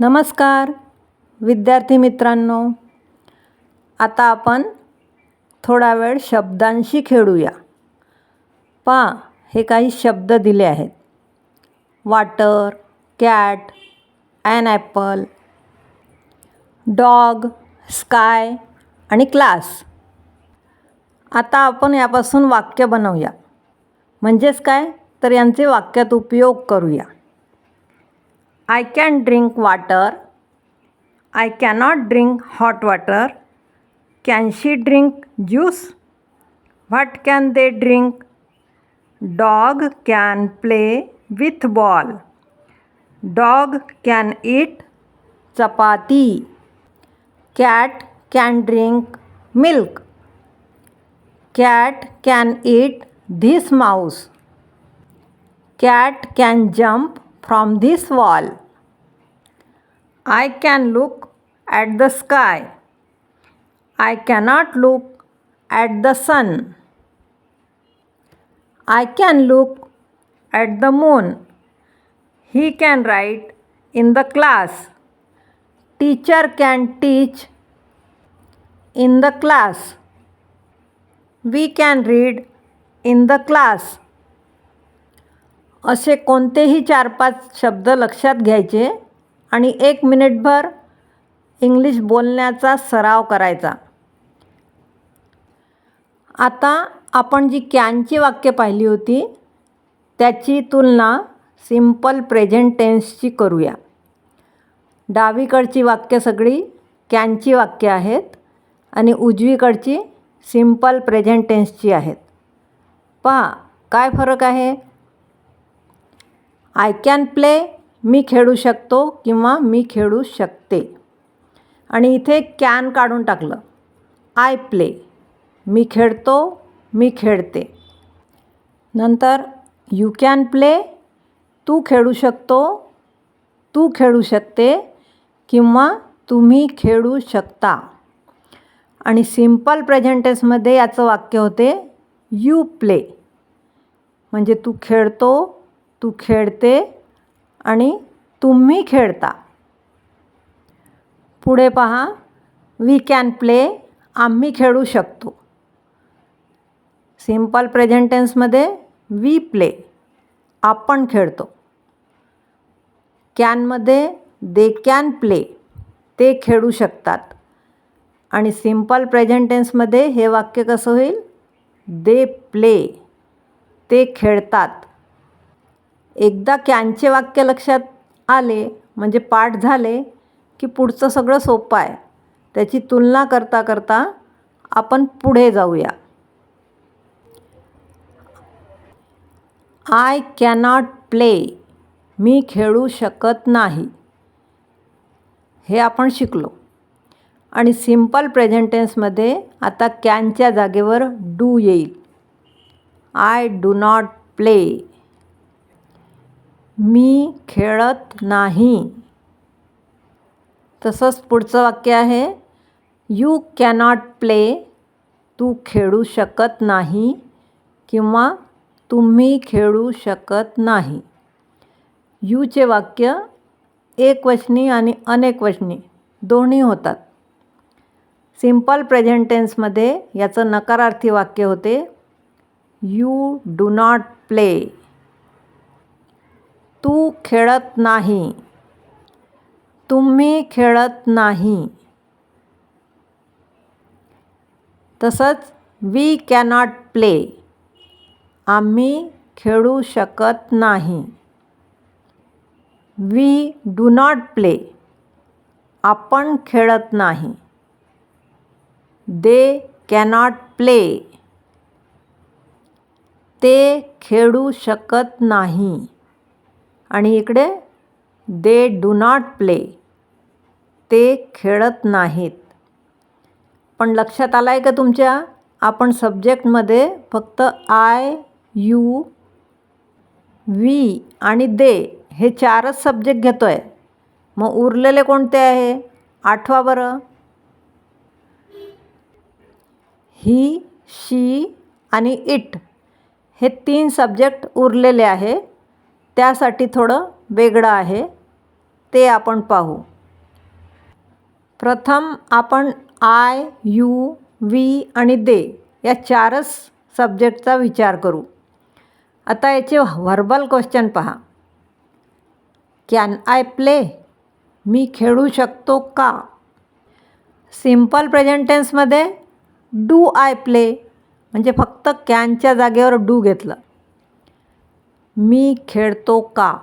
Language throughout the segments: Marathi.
नमस्कार विद्यार्थी मित्रांनो. आता आपण थोडा वेळ शब्दांशी खेळूया. पा हे काही शब्द दिले आहेत. Water cat an apple dog sky आणि क्लास. आता आपण यापासून वाक्य बनवूया. म्हणजेच काय? तर यांचे वाक्यात उपयोग करूया. I can drink water. I cannot drink hot water. Can she drink juice? What can they drink? Dog can play with ball. Dog can eat chapati. Cat can drink milk. Cat can eat this mouse. Cat can jump from this wall, I can look at the sky. I cannot look at the sun. I can look at the moon. He can write in the class. Teacher can teach in the class. We can read in the class. असे कोणतेही चार पाच शब्द लक्षात घ्यायचे आणि एक मिनिटभर इंग्लिश बोलण्याचा सराव करायचा. आता आपण जी कॅनची वाक्य पाहिली होती त्याची तुलना सिंपल प्रेझेंट टेन्सची करूया. डावीकडची वाक्य सगळी कॅनची वाक्य आहेत आणि उजवीकडची सिंपल प्रेझेंट टेन्सची आहेत. पहा काय फरक आहे? आय कॅन प्ले मी खेळू शकतो किंवा मी खेळू शकते. आणि इथे कॅन काढून टाकलं. आय प्ले मी खेळतो मी खेळते. नंतर यू कॅन प्ले तू खेळू शकतो तू खेळू शकते किंवा तुम्ही खेळू शकता. आणि सिंपल प्रेझेंटेसमध्ये याचं वाक्य होते यू प्ले. म्हणजे तू खेळतो तू खेळते आणि तुम्ही खेळता. पुढे पहा वी कॅन प्ले आम्ही खेळू शकतो. सिंपल प्रेझेंटेन्समध्ये वी प्ले आपण खेळतो. कॅनमध्ये दे कॅन प्ले ते खेळू शकतात. आणि सिंपल प्रेझेंटेन्समध्ये हे वाक्य कसं होईल? दे प्ले ते खेळतात. एकदा कॅनचे वाक्य लक्षात आले म्हणजे पाठ झाले की पुढचं सगळं सोपं आहे. त्याची तुलना करता करता आपण पुढे जाऊया. आय कॅनॉट प्ले मी खेळू शकत नाही. हे आपण शिकलो. आणि सिंपल प्रेझेंटेन्समध्ये आता कॅनच्या जागेवर डू येईल. आय डू नॉट प्ले मी खेळत नाही. तसंच पुढचं वाक्य आहे यू कॅनॉट प्ले तू खेळू शकत नाही किंवा तुम्ही खेळू शकत नाही. यूचे वाक्य एकवचनी आणि अनेकवचनी दोन्ही होतात. सिंपल प्रेझेंटेन्समध्ये याचं नकारार्थी वाक्य होते यू डू नॉट प्ले तू खेळत नाही. तुम्ही खेळत नाही. तसंच वी कॅनॉट प्ले आम्ही खेळू शकत नाही. वी डू नॉट प्ले आपण खेळत नाही. दे कॅनॉट प्ले ते खेळू शकत नाही. आणि इकडे दे डू नॉट प्ले. ते खेळत नाहीत. पण लक्षात आलं आहे का तुमच्या? आपण सब्जेक्टमध्ये फक्त आय यू वी आणि दे हे चारच सब्जेक्ट घेतो आहे मग उरलेले कोणते आहे? आठवा बरं. ही शी आणि इट हे तीन सब्जेक्ट उरलेले आहे. त्यासाठी थोडं वेगळं आहे. ते आपण पाहू. प्रथम आपण आय यू वी आणि दे या चारच सब्जेक्टचा विचार करू. आता याचे व्हर्बल क्वेश्चन पहा. कॅन आय प्ले मी खेळू शकतो का? सिंपल प्रेझेंट टेन्समध्ये डू आय प्ले म्हणजे फक्त कॅनच्या जागेवर डू घेतलं. मी खेळतो का?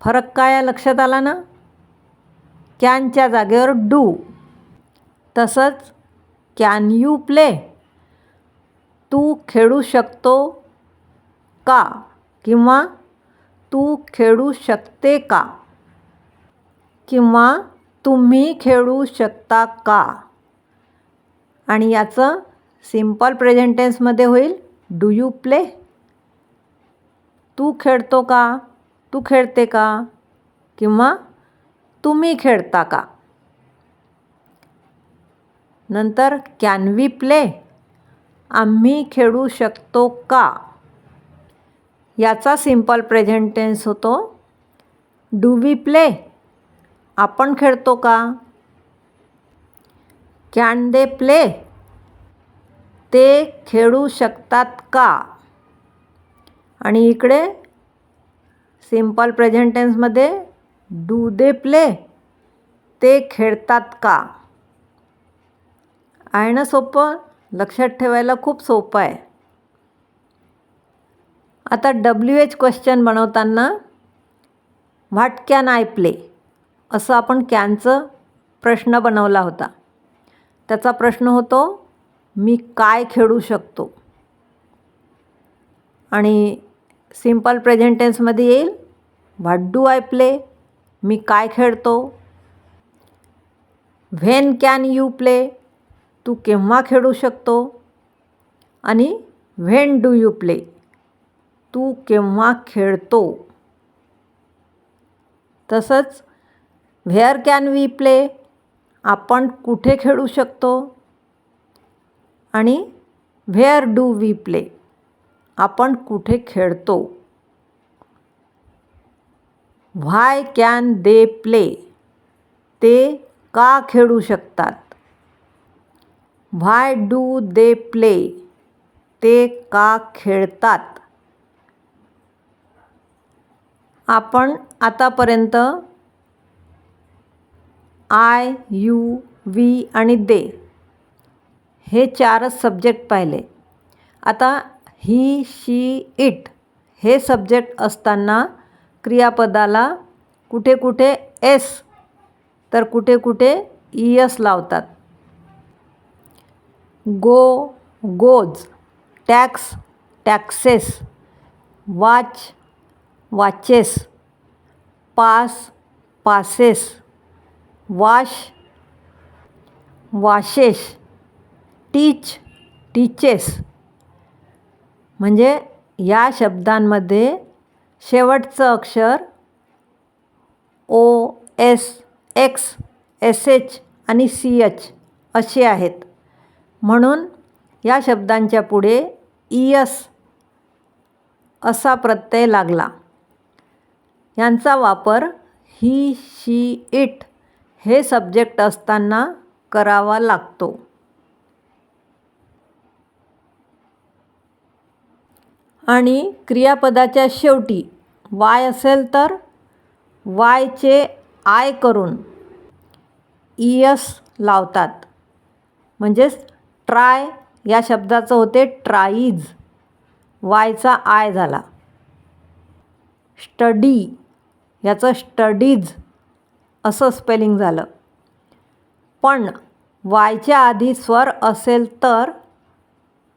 फरक काय लक्षात आला ना? कॅनच्या जागेवर डू. तसंच कॅन यू प्ले? तू खेळू शकतो का? किंवा तू खेळू शकते का? किंवा तुम्ही खेळू शकता का? आणि याचं सिंपल प्रेझेंटेन्समध्ये होईल डू यू प्ले? तू खेळतो का? तू खेळते का? किंवा तुम्ही खेळता का? नंतर कॅन वी प्ले? आम्ही खेळू शकतो का? याचा सिंपल प्रेझेंट टेन्स होतो डू वी प्ले? आपण खेळतो का? Can they play? ते खेळू शकतात का? आणि इकडे सिंपल प्रेझेंट टेन्समध्ये डू दे प्ले ते खेळतात का? आहे ना सोपं लक्षात ठेवायला खूप सोपं आहे. आता डब्ल्यू एच क्वेश्चन बनवताना व्हॉट कॅन आय प्ले असं आपण कॅनचं प्रश्न बनवला होता. त्याचा प्रश्न होतो मी काय खेळू शकतो? आणि सिंपल प्रेझेंट टेन्समध्ये येईल. व्हॉट डू आय प्ले मी काय खेळतो? व्हेन कॅन यू प्ले तू केव्हा खेळू शकतो? आणि व्हेन डू यू प्ले तू केव्हा खेळतो? तसंच व्हेअर कॅन वी प्ले आपण कुठे खेळू शकतो? आणि व्हेअर डू वी प्ले आपण कुठे खेळतो? Why can they play. ते का खेळू शकतात? Why do they play. ते का खेळतात? आपण आतापर्यंत आय यू वी आणि दे हे चारच सब्जेक्ट पाहिले. आता ही शी इट हे सब्जेक्ट असताना क्रियापदाला कुठे कुठे एस तर कुठे कुठे ई एस लावतात. Go goes tax taxes watch watches pass passes wash washes teach teaches म्हणजे या शब्दांमध्ये शेवटचं अक्षर O S X S H आणि सी एच असे आहेत. म्हणून या शब्दांच्या पुढे ई एस असा प्रत्यय लागला. यांचा वापर ही शी इट हे सब्जेक्ट असताना करावा लागतो. आणि क्रियापदाच्या शेवटी वाय असेल तर वायचे आय करून ई एस लावतात. म्हणजेच ट्राय या शब्दाचं होते ट्राईज. वायचा आय झाला. स्टडी याचं स्टडीज असं स्पेलिंग झालं. पण वायच्या आधी स्वर असेल तर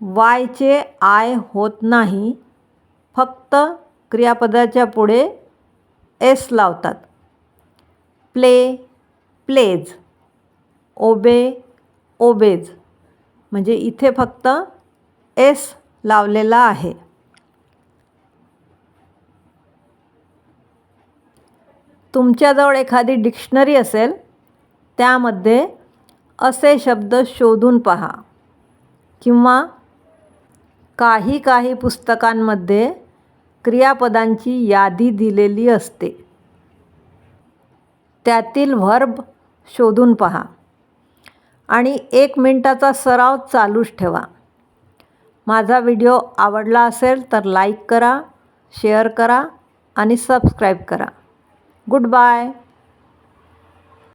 वायचे आय होत नाही. फक्त क्रियापदाच्या पुढे एस लावतात. Play plays obey obeys. म्हणजे इथे फक्त एस लावलेला आहे. तुमच्याजवळ एखादी डिक्शनरी असेल त्यामध्ये असे शब्द शोधून पहा. किंवा काही काही पुस्तकांमध्ये क्रियापदांची यादी दिलेली असते. त्यातील व्हर्ब शोधून पहा आणि एक मिनटाचा सराव चालूच ठेवा. माझा व्हिडिओ आवडला असेल तर लाईक करा शेअर करा आणि सबस्क्राईब करा. Good bye.